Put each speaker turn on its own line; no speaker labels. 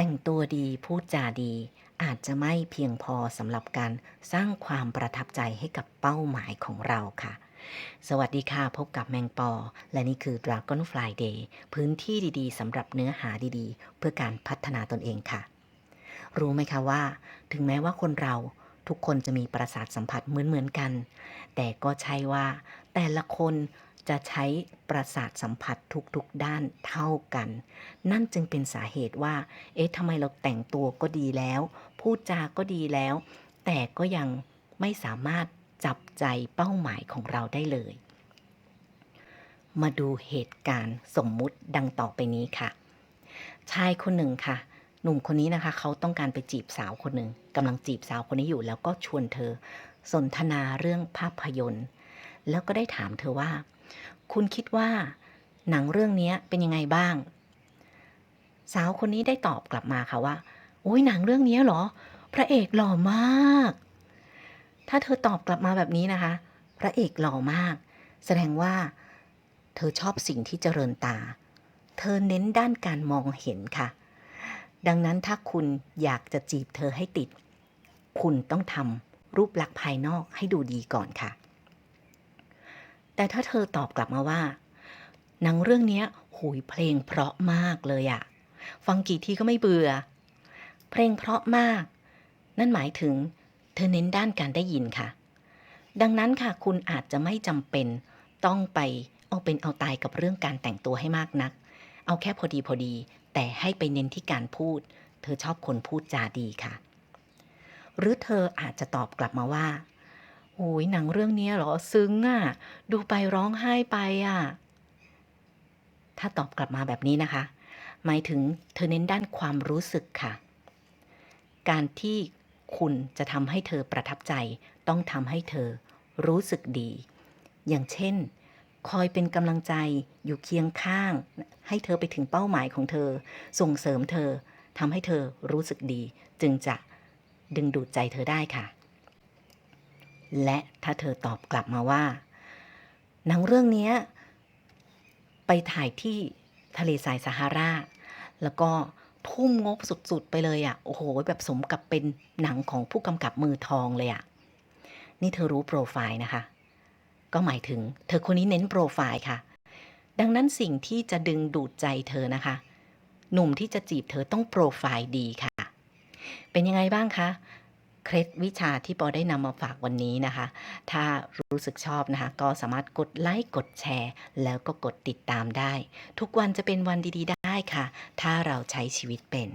แต่งตัวดีพูดจาดี อาจจะไม่เพียงพอสำหรับการสร้างความประทับใจให้กับเป้าหมายของเราค่ะ สวัสดีค่ะ พบกับแมงปอ และนี่คือ Dragonfly Day พื้นที่ดีๆสำหรับเนื้อหาดีๆ เพื่อการพัฒนาตนเองค่ะ รู้ไหมคะว่า ถึงแม้ว่าคนเราทุกคนจะมีประสาทสัมผัสเหมือนๆกัน แต่ก็ใช่ว่าแต่ละคน จะใช้ประสาทสัมผัสทุกๆด้านเท่ากัน นั่นจึงเป็นสาเหตุว่า เอ๊ะทำไมเราแต่งตัวก็ดีแล้ว พูดจาก็ดีแล้ว แต่ก็ยังไม่สามารถจับใจเป้าหมายของเราได้เลย มาดูเหตุการณ์สมมุติดังต่อไปนี้ค่ะ ชายคนหนึ่งค่ะ หนุ่มคนนี้นะคะ เขาต้องการไปจีบสาวคนหนึ่งกำลังจีบสาวคนนี้อยู่แล้วก็ชวนเธอ สนทนาเรื่องภาพยนตร์ แล้วก็ได้ถามเธอว่า คุณคิดว่าหนังเรื่องนี้เป็นยังไงบ้าง สาวคนนี้ได้ตอบกลับมาค่ะว่า โอ้ยหนังเรื่องนี้เหรอ พระเอกหล่อมาก ถ้าเธอตอบกลับมาแบบนี้นะคะ พระเอกหล่อมาก แสดงว่า เธอชอบสิ่งที่เจริญตา เธอเน้นด้านการมองเห็นค่ะ ดังนั้นถ้าคุณอยากจะจีบเธอให้ติด คุณต้องทำรูปลักษณ์ภายนอกให้ดูดีก่อนค่ะ แต่ถ้าเธอตอบกลับมาว่า หนังเรื่องนี้หุยเพลงเพราะมากเลยอะฟังกี่ทีก็ไม่เบื่อ เพลงเพราะมาก นั่นหมายถึง เธอเน้นด้านการได้ยินค่ะ ดังนั้นค่ะคุณอาจจะไม่จำเป็น ต้องไปเอาเป็นเอาตายกับเรื่องการแต่งตัวให้มากนัก เอาแค่พอดีพอดี แต่ให้ไปเน้นที่การพูด เธอชอบคนพูดจาดีค่ะ หรือเธออาจจะตอบกลับมาว่า โอ้ยหนังเรื่องนี้เหรอซึ้งอะ ดูไปร้องไห้ไปอะ ถ้าตอบกลับมาแบบนี้นะคะ หมายถึงเธอเน้นด้านความรู้สึกค่ะ การที่คุณจะทำให้เธอประทับใจ ต้องทำให้เธอรู้สึกดี อย่างเช่น คอยเป็นกำลังใจอยู่เคียงข้าง ให้เธอไปถึงเป้าหมายของเธอ ส่งเสริมเธอทำให้เธอรู้สึกดี จึงจะดึงดูดใจเธอได้ค่ะ และถ้าเธอตอบกลับมาว่า หนังเรื่องนี้ไปถ่ายที่ทะเลทรายซาฮารา แล้วก็ทุ่มงบสุดๆไปเลยอะ่ะ โอ้โห แบบสมกับเป็นหนังของผู้กำกับมือทองเลยอะ่ะ นี่เธอรู้โปรไฟล์นะคะ ก็หมายถึงเธอคนนี้เน้นโปรไฟล์ค่ะ ดังนั้นสิ่งที่จะดึงดูดใจเธอนะคะ หนุ่มที่จะจีบเธอต้องโปรไฟล์ดีค่ะ เป็นยังไงบ้างคะ เคล็ดวิชาที่ปอได้นำมาฝากวันนี้นะคะ ถ้ารู้สึกชอบนะคะ ก็สามารถกดไลค์กดแชร์ แล้วก็กดติดตามได้ ทุกวันจะเป็นวันดีๆได้ค่ะ ถ้าเราใช้ชีวิตเป็น